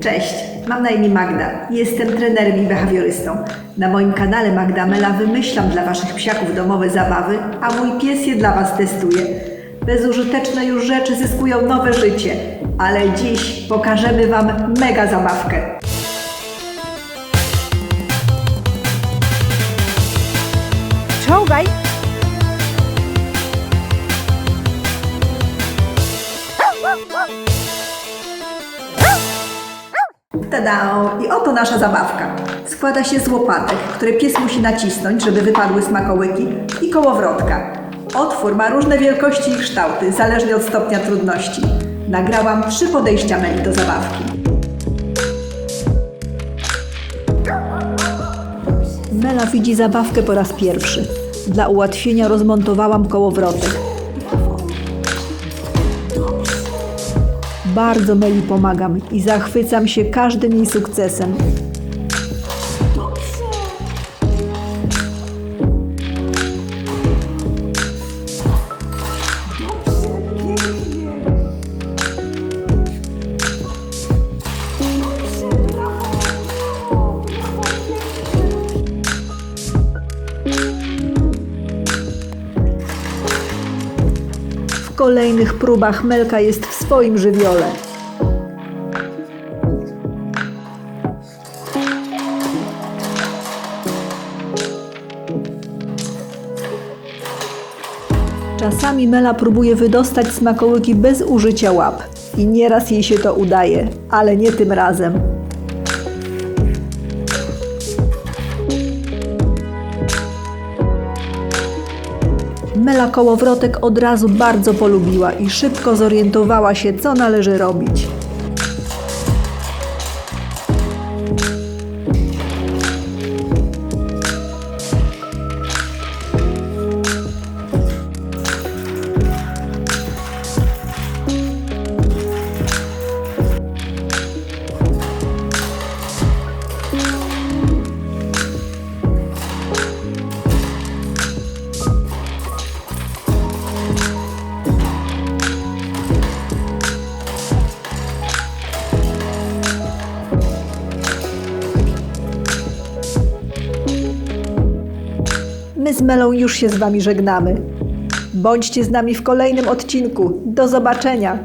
Cześć, mam na imię Magda. Jestem trenerem i behawiorystą. Na moim kanale Magda Mela wymyślam dla Waszych psiaków domowe zabawy, a mój pies je dla Was testuje. Bezużyteczne już rzeczy zyskują nowe życie, ale dziś pokażemy Wam mega zabawkę. Czołgaj! I oto nasza zabawka. Składa się z łopatek, które pies musi nacisnąć, żeby wypadły smakołyki i kołowrotka. Otwór ma różne wielkości i kształty, zależnie od stopnia trudności. Nagrałam trzy podejścia Meli do zabawki. Mela widzi zabawkę po raz pierwszy. Dla ułatwienia rozmontowałam kołowrotek. Bardzo Meli pomagam i zachwycam się każdym jej sukcesem. Kolejnych próbach Melka jest w swoim żywiole. Czasami Mela próbuje wydostać smakołyki bez użycia łap. I nieraz jej się to udaje, ale nie tym razem. Mela kołowrotek od razu bardzo polubiła i szybko zorientowała się, co należy robić. My z Melą już się z Wami żegnamy. Bądźcie z nami w kolejnym odcinku. Do zobaczenia!